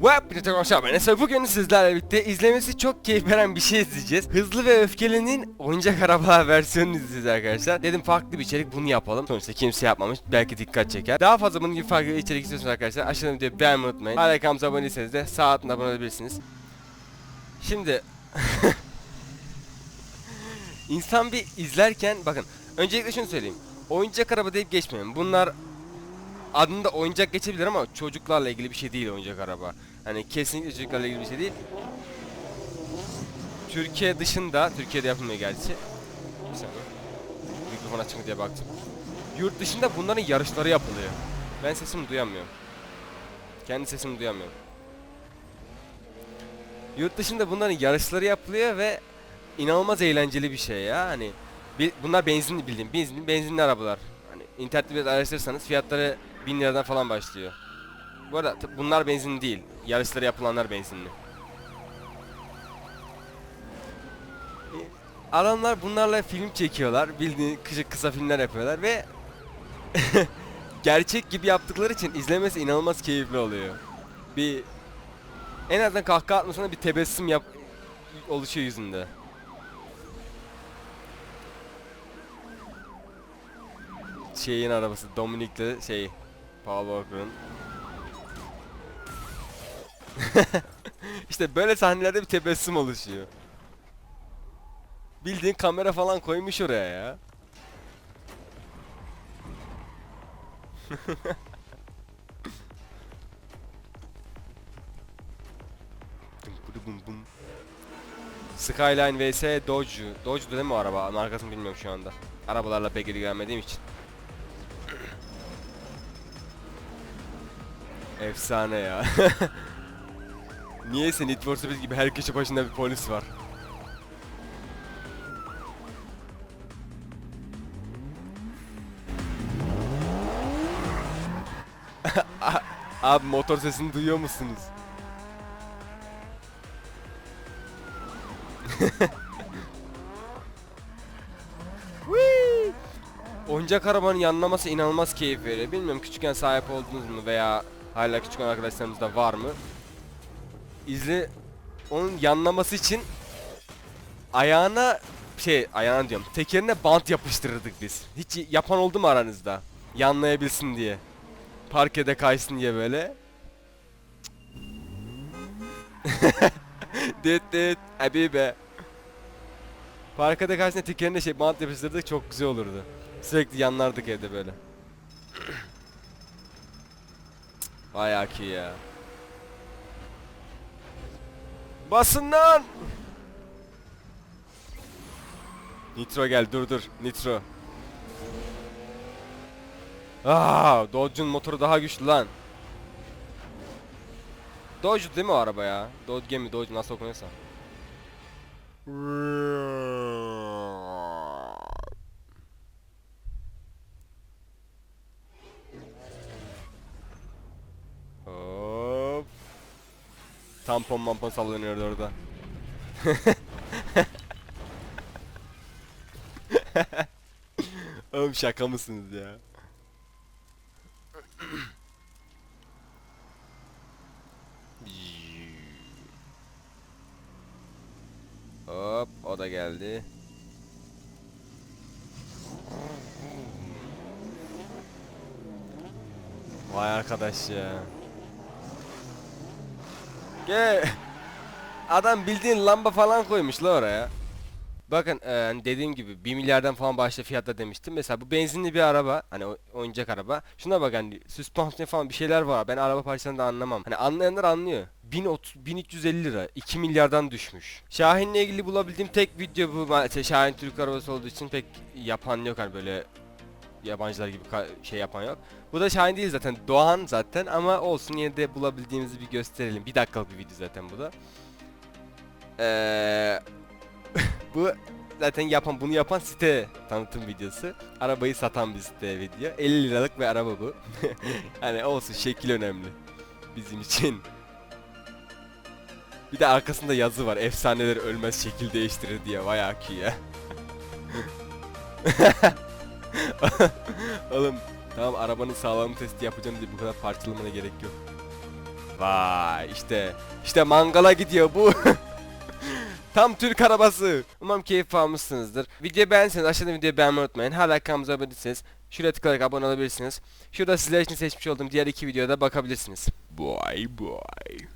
Web bir arkadaşlar ben Eser. Bugün sizlerle birlikte izlemesi çok keyif veren bir şey izleyeceğiz. Hızlı ve Öfkeli'nin oyuncak araba versiyonunu izleyeceğiz arkadaşlar. Dedim farklı bir içerik bunu yapalım. Sonuçta kimse yapmamış. Belki dikkat çeker. Daha fazla bunun gibi farklı içerik istiyorsanız arkadaşlar aşağıdan videoyu beğenmeyi unutmayın. Hala kanalımıza abone değilseniz de sağ altında abone olabilirsiniz. Şimdi İnsan bir izlerken bakın öncelikle şunu söyleyeyim. Oyuncak araba deyip geçmeyin. Bunlar adında oyuncak geçebilir ama çocuklarla ilgili bir şey değil oyuncak araba. Hani kesinlikle çocuklarla ilgili bir şey değil. Türkiye dışında, Türkiye'de yapılmıyor gerçi. Bir saniye. Mikrofon açık diye baktım. Yurt dışında bunların yarışları yapılıyor. Ben sesimi duyamıyorum. Kendi sesimi duyamıyorum. Yurt dışında bunların yarışları yapılıyor ve inanılmaz eğlenceli bir şey ya. Hani bunlar benzinli bildiğim benzinli benzinli arabalar. Hani internette araştırırsanız fiyatları 1000 liradan falan başlıyor. Bu arada bunlar benzinli değil. Yarışları yapılanlar benzinli. E, Adamlar bunlarla film çekiyorlar. Bildiğin kısa, kısa filmler yapıyorlar ve gerçek gibi yaptıkları için izlemesi inanılmaz keyifli oluyor. Bir en azından kahkaha atmasına bir tebessüm yap oluşuyor yüzünde. Şeyin arabası Dominik'le şey Paul Walker'ın İşte böyle sahnelerde bir tebessüm oluşuyor. Bildiğin kamera falan koymuş oraya ya. Skyline vs Dodge. Dodge değil mi o araba? Markasını bilmiyorum şu anda. Arabalarla pek ilgilenmediğim için. Efsane ya. Niyeyse Need for Speed gibi her köşe başında bir polis var. Abi motor sesini duyuyor musunuz? Oyuncak arabanın yanlaması inanılmaz keyif veriyor. Bilmiyorum küçükken sahip oldunuz mu veya hala küçük arkadaşlarımızda var mı? İzle onun yanlaması için ayağına şey ayağına diyorum tekerine bant yapıştırırdık biz. Hiç yapan oldu mu aranızda? Yanlayabilsin diye. Parkede kaysın diye böyle. dit dit habibe. Parkede diye tekerine şey bant yapıştırdık çok güzel olurdu. Sürekli yanlardık evde böyle. Vay aki ya. Basın lan! Nitro gel dur dur Nitro. Aa, Dodge'un motoru daha güçlü lan. Dodge değil mi o araba ya? Dodge mi Dodge nasıl okunuyorsa. Hop. Tampon mampon sallanıyordu orada. Oğlum şaka mısınız ya? Hop o da geldi. Vay arkadaş ya. Gel. Adam bildiğin lamba falan koymuş la oraya. Bakın e, hani dediğim gibi 1 milyardan falan başta fiyatta demiştim. Mesela bu benzinli bir araba. Hani oyuncak araba. Şuna bak hani süspansiyon falan bir şeyler var. Ben araba parçalarını da anlamam. Hani anlayanlar anlıyor. 1030, 1350 lira. 2 milyardan düşmüş. Şahin'le ilgili bulabildiğim tek video bu. Şey, Şahin Türk arabası olduğu için pek yapan yok hani böyle yabancılar gibi şey yapan yok. Bu da Şahin değil zaten. Doğan zaten ama olsun yine de bulabildiğimizi bir gösterelim. Bir dakikalık bir video zaten bu da. Eee bu zaten yapan bunu yapan site tanıtım videosu. Arabayı satan bir site video. 50 liralık bir araba bu. hani olsun şekil önemli. Bizim için. Bir de arkasında yazı var. Efsaneler ölmez şekil değiştirir diye. Vay aki ya. Oğlum Tamam arabanın sağlam testi yapacağım diye bu kadar parçalamana gerek yok. Vay işte işte mangala gidiyor bu. Tam Türk arabası. Umarım keyif almışsınızdır. Videoyu beğenseniz aşağıda videoyu beğenmeyi unutmayın. Hala kanalımıza abone değilseniz şuraya tıklayarak abone olabilirsiniz. Şurada sizler için seçmiş olduğum diğer iki videoda bakabilirsiniz. Bye bye.